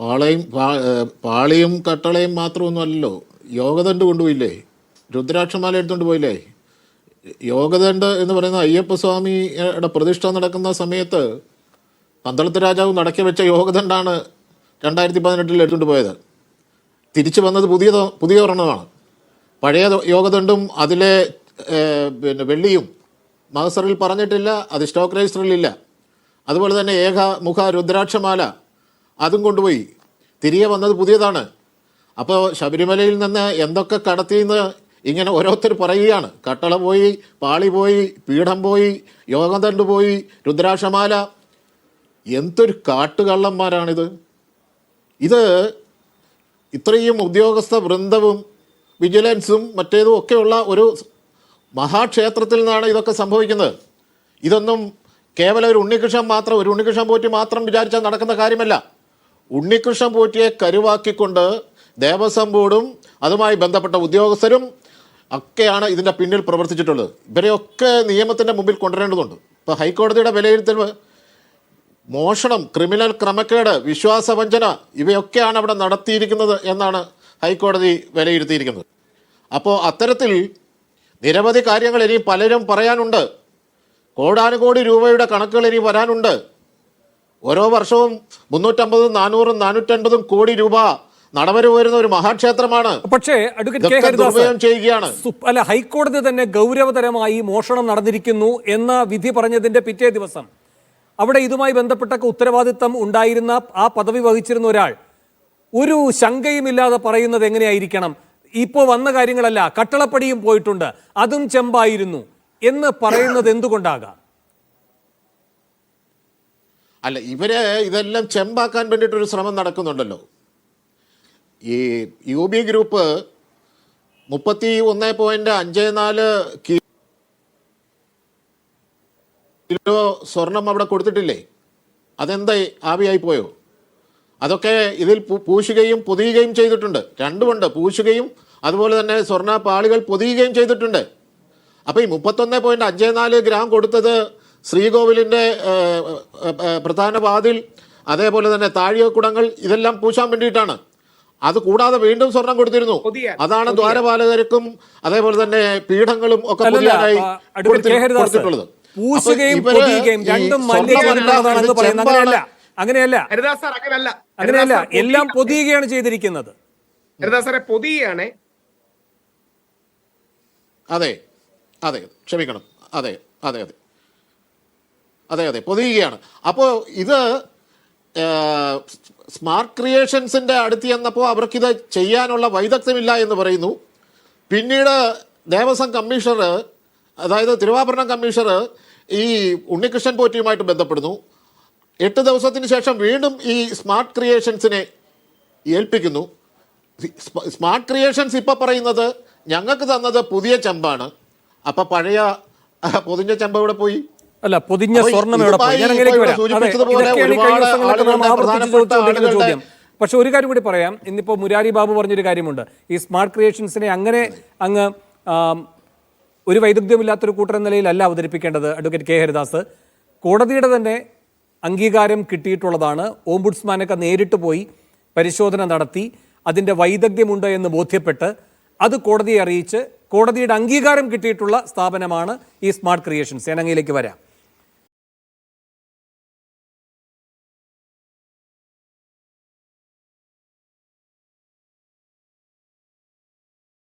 പാളയും പാളിയും കട്ടളയും മാത്രമൊന്നും അല്ലല്ലോ യോഗദണ്ഡ് കൊണ്ടുപോയില്ലേ? രുദ്രാക്ഷമാല എടുത്തുകൊണ്ട് പോയില്ലേ? യോഗദണ്ഡ് എന്ന് പറയുന്ന അയ്യപ്പ സ്വാമിയുടെ പ്രതിഷ്ഠ നടക്കുന്ന സമയത്ത് പന്തളത്ത് രാജാവ് നടക്കി വെച്ച യോഗദണ്ഡാണ് രണ്ടായിരത്തി പതിനെട്ടിൽ എടുത്തുകൊണ്ട് പോയത്. തിരിച്ചു വന്നത് പുതിയ പുതിയ ഒരെണ്ണമാണ്. പഴയ യോഗദണ്ഡും അതിലെ പിന്നെ വെള്ളിയും മഹസറിൽ പറഞ്ഞിട്ടില്ല അത് സ്റ്റോക്ക് രജിസ്റ്ററിലില്ല. അതുപോലെ തന്നെ ഏക മുഖ രുദ്രാക്ഷമാല അതും കൊണ്ടുപോയി. തിരികെ വന്നത് പുതിയതാണ്. അപ്പോൾ ശബരിമലയിൽ നിന്ന് എന്തൊക്കെ കടത്തിയെന്ന് ഇങ്ങനെ ഓരോരുത്തർ പറയുകയാണ്. കട്ടള പോയി പാളി പോയി പീഠം പോയി യോഗതണ്ട് പോയി രുദ്രാക്ഷമാല. എന്തൊരു കാട്ടുകള്ളന്മാരാണിത്. ഇത് ഇത്രയും ഉദ്യോഗസ്ഥ വൃന്ദവും വിജിലൻസും മറ്റേതും ഒക്കെയുള്ള ഒരു മഹാക്ഷേത്രത്തിൽ നിന്നാണ് ഇതൊക്കെ സംഭവിക്കുന്നത്. ഇതൊന്നും കേവലം ഒരു ഉണ്ണികൃഷ്ണൻ മാത്രം ഒരു ഉണ്ണികൃഷ്ണൻ പോറ്റി മാത്രം വിചാരിച്ചാൽ നടക്കുന്ന കാര്യമല്ല. ഉണ്ണികൃഷ്ണൻ പോറ്റിയെ കരുവാക്കിക്കൊണ്ട് ദേവസ്വം ബോർഡും അതുമായി ബന്ധപ്പെട്ട ഉദ്യോഗസ്ഥരും ഒക്കെയാണ് ഇതിന്റെ പിന്നിൽ പ്രവർത്തിച്ചിട്ടുള്ളത്. ഇവരെയൊക്കെ നിയമത്തിന്റെ മുമ്പിൽ കൊണ്ടുവരേണ്ടതുണ്ട്. ഇപ്പോൾ ഹൈക്കോടതിയുടെ വിലയിരുത്തൽ മോഷണം ക്രിമിനൽ ക്രമക്കേട് വിശ്വാസവഞ്ചന ഇവയൊക്കെയാണ് അവിടെ നടത്തിയിരിക്കുന്നത് എന്നാണ് ഹൈക്കോടതി വിലയിരുത്തിയിരിക്കുന്നത്. അപ്പോൾ അത്തരത്തിൽ നിരവധി കാര്യങ്ങൾ ഇനി പലരും പറയാനുണ്ട്. കോടാനുകോടി രൂപയുടെ കണക്കുകൾ ഇനി വരാനുണ്ട്. ഓരോ വർഷവും മുന്നൂറ്റമ്പതും നാനൂറും നാനൂറ്റൻപതും കോടി രൂപ നടവരു വരുന്ന ഒരു മഹാക്ഷേത്രമാണ്. പക്ഷേ ചെയ്യുകയാണ്. അല്ല ഹൈക്കോടതി തന്നെ ഗൗരവതരമായി മോഷണം നടന്നിരിക്കുന്നു എന്ന വിധി പറഞ്ഞതിന്റെ പിറ്റേ ദിവസം. അവിടെ ഇതുമായി ബന്ധപ്പെട്ട ഉത്തരവാദിത്തം ഉണ്ടായിരുന്ന ആ പദവി വഹിച്ചിരുന്ന ഒരാൾ. ഒരു ശങ്കയുമില്ലാതെ പറയുന്നത് എങ്ങനെയായിരിക്കണം? ഇപ്പോൾ വന്ന കാര്യങ്ങളല്ല കട്ടളപ്പടിയും പോയിട്ടുണ്ട് അതും ചെമ്പായിരുന്നു എന്ന് പറയുന്നത് എന്തുകൊണ്ടാകാം? അല്ല ഇവരെ ഇതെല്ലാം ചെമ്പാക്കാൻ വേണ്ടിയിട്ടൊരു ശ്രമം നടക്കുന്നുണ്ടല്ലോ. ഈ യു ബി ഗ്രൂപ്പ് മുപ്പത്തി ഒന്ന് പോയിന്റ് അഞ്ച് നാല് കിലോ സ്വർണം അവിടെ കൊടുത്തിട്ടില്ലേ? അതെന്താ ആവിയായി പോയോ? അതൊക്കെ ഇതിൽ പൂശുകയും പൊതിയുകയും ചെയ്തിട്ടുണ്ട്. രണ്ടുമുണ്ട്. പൂശുകയും അതുപോലെ തന്നെ സ്വർണ പാളികൾ പൊതിയുകയും ചെയ്തിട്ടുണ്ട്. അപ്പോൾ ഈ മുപ്പത്തൊന്ന് പോയിന്റ് അഞ്ച് നാല് ഗ്രാം കൊടുത്തത് ശ്രീകോവിലിന്റെ പ്രധാന വാതിൽ അതേപോലെ തന്നെ താഴികക്കുടങ്ങൾ ഇതെല്ലാം പൂശാൻ വേണ്ടിയിട്ടാണ്. അത് കൂടാതെ വീണ്ടും സ്വർണം കൊടുത്തിരുന്നു. അതാണ് ദ്വാരപാലകർക്കും അതേപോലെ തന്നെ പീഠങ്ങളും ഒക്കെ പുതിയതായി കൊടുത്തിട്ടുള്ളത്. പൂശുകയും പൊതിയുകയും രണ്ടും ഇത് പറയുന്നത് അങ്ങനെയല്ല. അങ്ങനെയല്ല. ഹരിദാസ് സാർ അങ്ങനെയല്ല. അങ്ങനെയല്ല എല്ലാം പൊതിയാണ്. പൊതിയുകയാണ് ചെയ്തിരിക്കുന്നത്. ഹരിദാസ് സാറെ പൊതിയാണ് അതെ അതെ ക്ഷമിക്കണം. അതെ അതെ അതെ. അതെ അതെ പൊതിയുകയാണ്. അപ്പോൾ ഇത് സ്മാർട്ട് ക്രിയേഷൻസിന്റെ അടുത്ത് ചെന്നപ്പോൾ അവർക്കിത് ചെയ്യാനുള്ള വൈദഗ്ധ്യമില്ല എന്ന് പറയുന്നു. പിന്നീട് ദേവസ്വം കമ്മീഷണർ അതായത് തിരുവാഭരണം കമ്മീഷണർ ഈ ഉണ്ണികൃഷ്ണൻ പോറ്റിയുമായിട്ട് ബന്ധപ്പെടുന്നു. എട്ട് ദിവസത്തിന് ശേഷം വീണ്ടും ഈ സ്മാർട്ട് ക്രിയേഷൻസിനെ ഏൽപ്പിക്കുന്നു. സ്മാർട്ട് ക്രിയേഷൻസ് ഇപ്പോൾ പറയുന്നത് ഞങ്ങൾക്ക് തന്നത് പുതിയ ചെമ്പാണ്. അപ്പോൾ പഴയ പൊതിഞ്ഞ ചെമ്പ് ഇവിടെ പോയി? അല്ല പൊതിഞ്ഞ സ്വർണം സ്വർണം എവിടെ പോയി? ഞാൻ അങ്ങനെയൊക്കെ ചോദ്യം. പക്ഷെ ഒരു കാര്യം കൂടി പറയാം. ഇന്നിപ്പോൾ മുരാരി ബാബു പറഞ്ഞൊരു കാര്യമുണ്ട്. ഈ സ്മാർട്ട് ക്രിയേഷൻസിനെ അങ്ങനെ അങ്ങ് ഒരു വൈദഗ്ധ്യമില്ലാത്തൊരു കൂട്ടർ എന്ന നിലയിലല്ല അവതരിപ്പിക്കേണ്ടത് അഡ്വക്കേറ്റ് കെ ഹരിദാസ്. കോടതിയുടെ തന്നെ അംഗീകാരം കിട്ടിയിട്ടുള്ളതാണ്. ഓംബുഡ്സ്മാനൊക്കെ നേരിട്ട് പോയി പരിശോധന നടത്തി. അതിന്റെ വൈദഗ്ധ്യമുണ്ട് എന്ന് ബോധ്യപ്പെട്ട് അത് കോടതിയെ അറിയിച്ച് കോടതിയുടെ അംഗീകാരം കിട്ടിയിട്ടുള്ള സ്ഥാപനമാണ് ഈ സ്മാർട്ട് ക്രിയേഷൻസ്. ഞാൻ അങ്ങയിലേക്ക് വരാം.